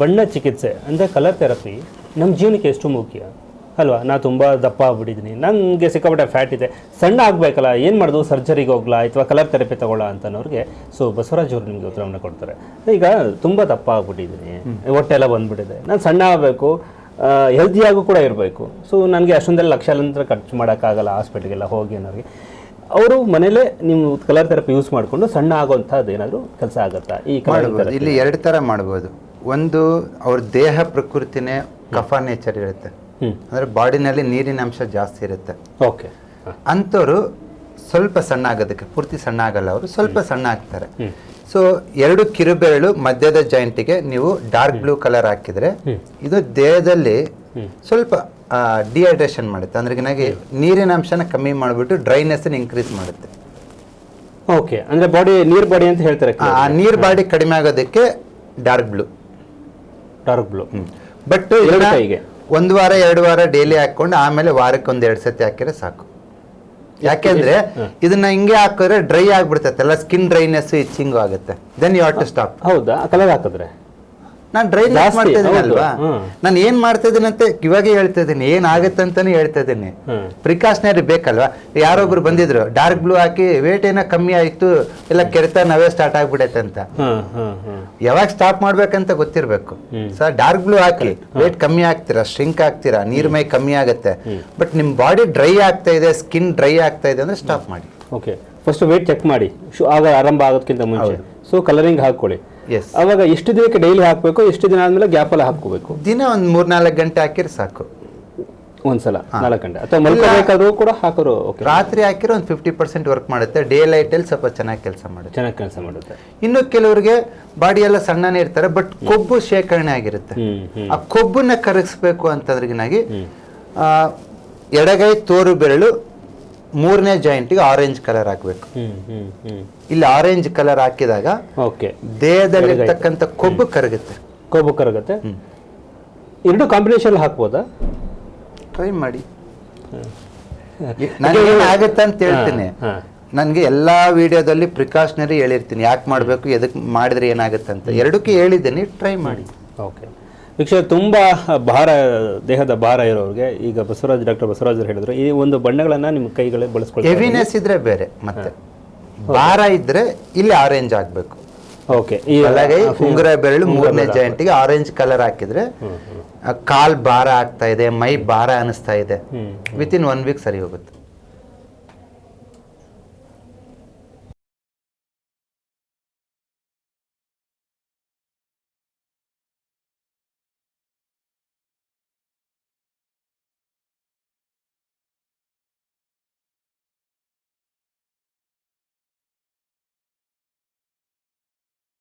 ಬಣ್ಣ ಚಿಕಿತ್ಸೆ ಅಂದರೆ ಕಲರ್ ಥೆರಪಿ ನಮ್ಮ ಜೀವನಕ್ಕೆ ಎಷ್ಟು ಮುಖ್ಯ? ಅಲ್ವಾ? ನಾನು ತುಂಬ ದಪ್ಪ ಆಗ್ಬಿಟ್ಟಿದ್ದೀನಿ ನನಗೆ ಸಿಕ್ಕಾಪಟ್ಟೆ ಫ್ಯಾಟ್ ಇದೆ. ಸಣ್ಣ ಆಗಬೇಕಲ್ಲ ಏನು ಮಾಡೋದು? ಸರ್ಜರಿಗೆ ಹೋಗ್ಲಾ ಅಥವಾ ಕಲರ್ ಥೆರಪಿ ತಗೊಳ್ಳ ಅಂತನವ್ರಿಗೆ ಸೊ ಬಸವರಾಜ್ ಅವರು ನಿಮಗೆ ಉತ್ತರವನ್ನು ಕೊಡ್ತಾರೆ. ಈಗ ತುಂಬ ದಪ್ಪ ಆಗ್ಬಿಟ್ಟಿದ್ದೀನಿ ಹೊಟ್ಟೆಲ್ಲ ಬಂದ್ಬಿಟ್ಟಿದೆ. ನಾನು ಸಣ್ಣ ಆಗಬೇಕು ಹೆಲ್ದಿಯಾಗೂ ಕೂಡ ಇರಬೇಕು. ಸೊ ನನಗೆ ಅಷ್ಟೊಂದೆಲ್ಲ ಲಕ್ಷಾಂತರ ಖರ್ಚು ಮಾಡೋಕ್ಕಾಗಲ್ಲ ಹಾಸ್ಪಿಟ್ಲಿಗೆಲ್ಲ ಹೋಗಿ ಅನ್ನೋರಿಗೆ. ಅವರು ಮನೇಲೇ ನೀವು ಕಲರ್ ಥೆರಪಿ ಯೂಸ್ ಮಾಡಿಕೊಂಡು ಸಣ್ಣ ಆಗೋಂಥದ್ದು ಏನಾದರೂ ಕೆಲಸ ಆಗುತ್ತಾ? ಈ ಕಲರ್ ಇಲ್ಲಿ ಎರಡು ಥರ ಮಾಡ್ಬೋದು. ಒಂದು ಅವ್ರ ದೇಹ ಪ್ರಕೃತಿನೇ ಕಫ ನೇಚರ್ ಇರುತ್ತೆ. ಅಂದ್ರೆ ಬಾಡಿನಲ್ಲಿ ನೀರಿನ ಅಂಶ ಜಾಸ್ತಿ ಇರುತ್ತೆ. ಓಕೆ. ಅಂಥವ್ರು ಸ್ವಲ್ಪ ಸಣ್ಣ ಆಗೋದಕ್ಕೆ ಪೂರ್ತಿ ಸಣ್ಣ ಆಗಲ್ಲ ಅವರು ಸ್ವಲ್ಪ ಸಣ್ಣ ಆಗ್ತಾರೆ. ಸೊ ಎರಡು ಕಿರುಬೆರಳು ಮಧ್ಯದ ಜಾಯಿಂಟಿಗೆ ನೀವು ಡಾರ್ಕ್ ಬ್ಲೂ ಕಲರ್ ಹಾಕಿದ್ರೆ ಇದು ದೇಹದಲ್ಲಿ ಸ್ವಲ್ಪ ಡಿಹೈಡ್ರೇಷನ್ ಮಾಡುತ್ತೆ. ಅಂದ್ರೆ ನನಗೆ ನೀರಿನ ಅಂಶನ ಕಮ್ಮಿ ಮಾಡಿಬಿಟ್ಟು ಡ್ರೈನೆಸ್ ಇನ್ಕ್ರೀಸ್ ಮಾಡುತ್ತೆ. ಓಕೆ. ಅಂದ್ರೆ ಬಾಡಿ ನೀರ್ ಬಾಡಿ ಅಂತ ಹೇಳ್ತಾರೆ ಆ ನೀರ್ ಬಾಡಿ ಕಡಿಮೆ ಆಗೋದಕ್ಕೆ dark blue dark blue. But ಎರಡು ಕೈಗೆ. ಒಂದು ವಾರ ಎರಡು ವಾರ ಡೈಲಿ ಹಾಕೊಂಡು ಆಮೇಲೆ ವಾರಕ್ಕೆ ಒಂದ್ ಎರಡು ಸತಿ ಹಾಕಿದ್ರೆ ಸಾಕು. ಯಾಕೆಂದ್ರೆ ಇದನ್ನ ಹಿಂಗೆ ಹಾಕಿದ್ರೆ ಡ್ರೈ ಆಗ್ಬಿಡ್ತೈತೆ ಎಲ್ಲ ಸ್ಕಿನ್ ಡ್ರೈನೆಸ್ ಇಚ್ಚಿಂಗು ಆಗುತ್ತೆ. ದೆನ್ ಯು ಟು ಸ್ಟಾಪ್ ಹೌದಾ? ಕಲರ್ ಹಾಕಿದ್ರೆ? ನಾನು ಡ್ರೈ ಲಾಸ್ ಮಾಡ್ತಾ ಇದ್ದೀನಿ. ಅಲ್ವಾ? ನಾನು ಏನ್ ಮಾಡ್ತಾ ಇದ್ದೀನಿ ಅಂತ ಇವಾಗ ಹೇಳ್ತಾ ಇದ್ದೀನಿ. ಏನ್ ಆಗುತ್ತೆ ಅಂತಾನೆ ಹೇಳ್ತಾ ಇದ್ದೀನಿ. ಪ್ರಿಕಾಷನರಿ ಬೇಕಲ್ವಾ? ಯಾರೊಬ್ರು ಬಂದಿದ್ರು ಡಾರ್ಕ್ ಬ್ಲೂ ಹಾಕಿ ವೇಟ್ ಏನ ಕಮ್ಮಿ ಆಯ್ತು ಇಲ್ಲ ಕೆರೆತ ನಾವೇ ಸ್ಟಾರ್ಟ್ ಆಗ್ಬಿಡತ್ತೆ ಅಂತ. ಯಾವಾಗ ಸ್ಟಾಪ್ ಮಾಡ್ಬೇಕಂತ ಗೊತ್ತಿರ್ಬೇಕು. ಸರ್ ಡಾರ್ಕ್ ಬ್ಲೂ ಹಾಕಿ ವೇಟ್ ಕಮ್ಮಿ ಆಗ್ತೀರಾ ಸ್ಟ್ರಿಂಕ್ ಆಗ್ತೀರಾ ನೀರ್ ಮೈ ಕಮ್ಮಿ ಆಗುತ್ತೆ. ಬಟ್ ನಿಮ್ ಬಾಡಿ ಡ್ರೈ ಆಗ್ತಾ ಇದೆ ಸ್ಕಿನ್ ಡ್ರೈ ಆಗ್ತಾ ಇದೆ ಅಂದ್ರೆ ಸ್ಟಾಪ್ ಮಾಡಿ. ಓಕೆ ಫಸ್ಟ್ ವೇಟ್ ಚೆಕ್ ಮಾಡಿ. ಆಗ ಆರಂಭ ಆಗೋದಕ್ಕಿಂತ ಮುಂಚೆ. ಸೊ ಕಲರಿಂಗ್ ಹಾಕೊಳ್ಳಿ ಅವಾಗ ಎಷ್ಟು ದಿನಕ್ಕೆ ಡೈಲಿ ಹಾಕಬೇಕು ಎಷ್ಟು ದಿನ ಆದ್ಮೇಲೆ ಗ್ಯಾಪಲ್ಲಿ ಹಾಕೋಬೇಕು ದಿನ ಒಂದ್ ಮೂರ್ನಾಲ್ಕು ಗಂಟೆ ಹಾಕಿದ್ರೆ ಸಾಕು. ಒಂದ್ಸಲ ನಾಲ್ಕು ಗಂಟೆ. ಅಥವಾ ಮಲ್ಕೋಬೇಕಾದ್ರೂ ಕೂಡ ಹಾಕೋರು ಓಕೆ ರಾತ್ರಿ ಹಾಕಿರೋ ಒಂದು ಫಿಫ್ಟಿ ಪರ್ಸೆಂಟ್ ವರ್ಕ್ ಮಾಡುತ್ತೆ. ಡೇ ಲೈಟಲ್ಲಿ ಸ್ವಲ್ಪ ಚೆನ್ನಾಗಿ ಕೆಲಸ ಮಾಡುತ್ತೆ. ಚೆನ್ನಾಗಿ ಕೆಲಸ ಮಾಡುತ್ತೆ. ಇನ್ನು ಕೆಲವರಿಗೆ ಬಾಡಿ ಎಲ್ಲ ಸಣ್ಣನೇ ಇರ್ತಾರೆ ಬಟ್ ಕೊಬ್ಬು ಶೇಖರಣೆ ಆಗಿರುತ್ತೆ. ಆ ಕೊಬ್ಬನ್ನ ಕರಗಿಸ್ಬೇಕು ಅಂತಂದ್ರಿಗಿನಾಗಿ ಎಡಗೈ ತೋರು ಬೆರಳು ಮೂರನೇ ಜಾಯಿಂಟ್ಗೆ ಆರೆಂಜ್ ಕಲರ್ ಹಾಕಬೇಕು. ಇಲ್ಲಿ ಆರೆಂಜ್ ಕಲರ್ ಹಾಕಿದಾಗ ಓಕೆ. ದೇಹದಲ್ಲಿರ್ತಕ್ಕಂಥ ಕೊಬ್ಬು ಕರಗುತ್ತೆ. ಕೊಬ್ಬು ಕರಗುತ್ತೆ? ಎರಡು ಕಾಂಬಿನೇಷನ್ ಹಾಕ್ಬೋದಾ? ಟ್ರೈ ಮಾಡಿ. ನನಗೆ ಆಗುತ್ತೆ ಅಂತ ಹೇಳ್ತೀನಿ. ನನಗೆ ಎಲ್ಲಾ ವಿಡಿಯೋದಲ್ಲಿ ಪ್ರಿಕಾಷನರಿ ಹೇಳಿರ್ತೀನಿ. ಯಾಕೆ ಮಾಡಬೇಕು ಎದಕ್ಕೆ ಮಾಡಿದ್ರೆ ಏನಾಗುತ್ತೆ ಅಂತ. ಎರಡಕ್ಕೆ ಹೇಳಿದ್ದೀನಿ. ಟ್ರೈ ಮಾಡಿ. ಓಕೆ. ವೀಕ್ಷಕ ತುಂಬ ಭಾರ ದೇಹದ ಭಾರ ಇರೋರಿಗೆ ಈಗ ಬಸವರಾಜ್ ಡಾಕ್ಟರ್ ಬಸವರಾಜ್ ಹೇಳಿದ್ರು ಈ ಒಂದು ಬಣ್ಣಗಳನ್ನು ನಿಮ್ಮ ಕೈಗಳೇ ಬಳಸ್ಕೊಳ್ತೀವಿ ಹೆವಿನೆಸ್ ಇದ್ರೆ ಬೇರೆ ಮತ್ತೆ ಭಾರ ಇದ್ರೆ ಇಲ್ಲಿ ಆರೆಂಜ್ ಆಗಬೇಕು. ಓಕೆ ಈ ಬಲಗೈ ಉಂಗುರ ಬೆರಳು ಮೂರನೇ ಜಾಯಿಂಟಿಗೆ ಆರೆಂಜ್ ಕಲರ್ ಹಾಕಿದ್ರೆ ಕಾಲ್ ಭಾರ ಆಗ್ತಾ ಇದೆ ಮೈ ಭಾರ ಅನಿಸ್ತಾ ಇದೆ. ವಿತ್ ಇನ್ ಒನ್ ವೀಕ್ ಸರಿ ಹೋಗುತ್ತೆ.